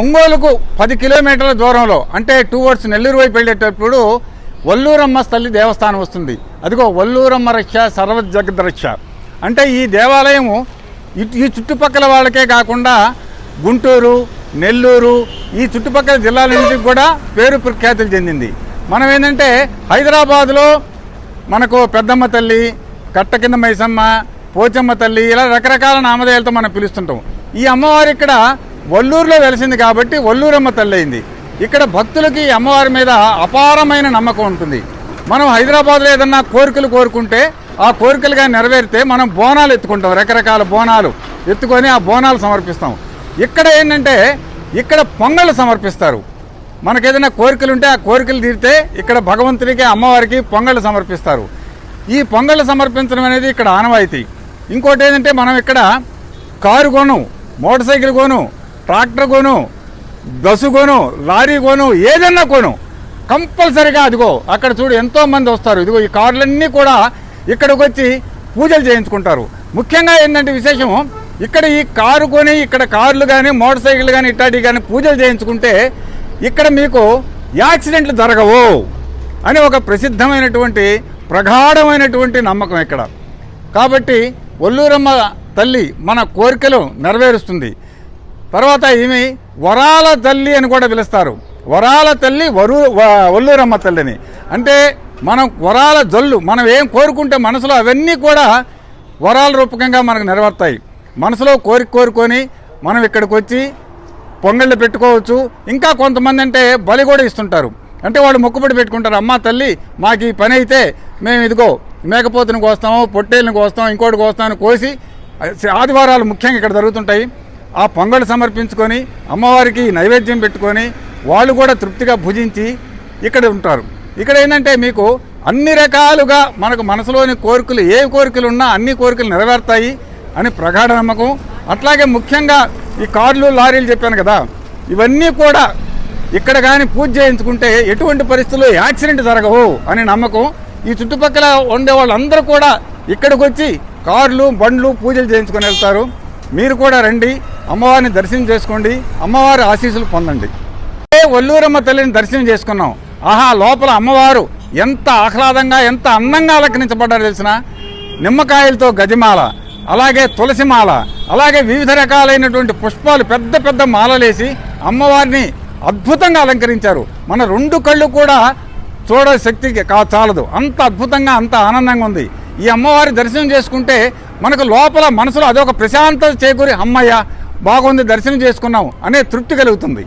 ఒంగోలుకు పది కిలోమీటర్ల దూరంలో అంటే టువర్డ్స్ నెల్లూరు వైపు వెళ్ళేటప్పుడు వల్లూరమ్మ తల్లి దేవస్థానం వస్తుంది. అదిగో వల్లూరమ్మ రక్ష సర్వ జగద్ రక్ష. అంటే ఈ దేవాలయము ఇటు ఈ చుట్టుపక్కల వాళ్ళకే కాకుండా గుంటూరు నెల్లూరు ఈ చుట్టుపక్కల జిల్లాలన్నింటికి కూడా పేరు ప్రఖ్యాతులు చెందింది. మనం ఏంటంటే హైదరాబాదులో మనకు పెద్దమ్మ తల్లి కట్ట కింద మైసమ్మ పోచమ్మ తల్లి ఇలా రకరకాల నామధేయాలతో మనం పిలుస్తుంటాం. ఈ అమ్మవారు ఇక్కడ వల్లూరులో వెలిసింది కాబట్టి వల్లూరమ్మ తల్లయింది ఇక్కడ భక్తులకి అమ్మవారి మీద అపారమైన నమ్మకం ఉంటుంది. మనం హైదరాబాద్లో ఏదన్నా కోరికలు కోరుకుంటే ఆ కోరికలుగా నెరవేరితే మనం బోనాలు ఎత్తుకుంటాం రకరకాల బోనాలు ఎత్తుకొని ఆ బోనాలు సమర్పిస్తాం. ఇక్కడ ఏంటంటే ఇక్కడ పొంగళ్ళు సమర్పిస్తారు. మనకేదైనా కోరికలు ఉంటే ఆ కోరికలు తీరితే ఇక్కడ భగవంతుడికి అమ్మవారికి పొంగళ్ళు సమర్పిస్తారు. ఈ పొంగళ్ళు సమర్పించడం అనేది ఇక్కడ ఆనవాయితీ. ఇంకోటి ఏంటంటే మనం ఇక్కడ కారు కొను మోటార్ సైకిల్ కొను ట్రాక్టర్ కొను బస్సు కొను లారీ కొను ఏదన్నా కొను. కంపల్సరిగా అదిగో అక్కడ చూడు ఎంతో మంది వస్తారు. ఇదిగో ఈ కార్లన్నీ కూడా ఇక్కడికి వచ్చి పూజలు చేయించుకుంటారు. ముఖ్యంగా ఏంటంటే విశేషం ఇక్కడ ఈ కారు కొని ఇక్కడ కార్లు కానీ మోటార్ సైకిల్ కానీ ఇట్లాంటివి కానీ పూజలు చేయించుకుంటే ఇక్కడ మీకు యాక్సిడెంట్లు జరగవు అని ఒక ప్రసిద్ధమైనటువంటి ప్రగాఢమైనటువంటి నమ్మకం ఇక్కడ. కాబట్టి ఒల్లూరమ్మ తల్లి మన కోరికలు నెరవేరుస్తుంది. తర్వాత ఈమె వరాల తల్లి అని కూడా పిలుస్తారు. వరాల తల్లి వరు వ- ఒల్లూరమ్మ తల్లిని. అంటే మనం వరాల జల్లు మనం ఏం కోరుకుంటే మనసులో అవన్నీ కూడా వరాల రూపకంగా మనకు నెరవేరుతాయి. మనసులో కోరిక కోరుకొని మనం ఇక్కడికి వచ్చి పొంగళ్ళు పెట్టుకోవచ్చు. ఇంకా కొంతమంది అంటే బలి కూడా ఇస్తుంటారు. అంటే వాళ్ళు మొక్కుబడి పెట్టుకుంటారు. అమ్మ తల్లి మాకు ఈ పని అయితే మేము ఇదిగో మేకపోతుని కోస్తాము పొట్టేళ్ళని కోస్తాం ఇంకోటి కోస్తామని కోసి ఆదివారాలు ముఖ్యంగా ఇక్కడ జరుగుతుంటాయి. ఆ పొంగళ్ళు సమర్పించుకొని అమ్మవారికి నైవేద్యం పెట్టుకొని వాళ్ళు కూడా తృప్తిగా భుజించి ఇక్కడ ఉంటారు. ఇక్కడ ఏంటంటే మీకు అన్ని రకాలుగా మనకు మనసులోని కోరికలు ఏ కోరికలు ఉన్నా అన్ని కోరికలు నెరవేరుతాయి అని ప్రగాఢ నమ్మకం. అట్లాగే ముఖ్యంగా ఈ కార్లు లారీలు చెప్పాను కదా ఇవన్నీ కూడా ఇక్కడ కానీ పూజ చేయించుకుంటే ఎటువంటి పరిస్థితుల్లో యాక్సిడెంట్ జరగవు అని నమ్మకం. ఈ చుట్టుపక్కల ఉండే వాళ్ళందరూ కూడా ఇక్కడికి వచ్చి కార్లు బండ్లు పూజలు చేయించుకొని వెళ్తారు. మీరు కూడా రండి. అమ్మవారిని దర్శనం చేసుకోండి అమ్మవారి ఆశీస్సులు పొందండి. ఒల్లూరమ్మ తల్లిని దర్శనం చేసుకున్నాం. ఆహా లోపల అమ్మవారు ఎంత ఆహ్లాదంగా ఎంత అందంగా అలంకరించబడ్డారో తెలిసిన? నిమ్మకాయలతో గజమాల అలాగే తులసిమాల అలాగే వివిధ రకాలైనటువంటి పుష్పాలు పెద్ద పెద్ద మాలలేసి అమ్మవారిని అద్భుతంగా అలంకరించారు. మన రెండు కళ్ళు కూడా చూడ శక్తికి కా చాలదు. అంత అద్భుతంగా అంత ఆనందంగా ఉంది. ఈ అమ్మవారి దర్శనం చేసుకుంటే మనకు లోపల మనసులో అదొక ప్రశాంతత చేకూరి అమ్మయ్య బాగుంది దర్శనం చేసుకున్నాం అనే తృప్తి కలుగుతుంది.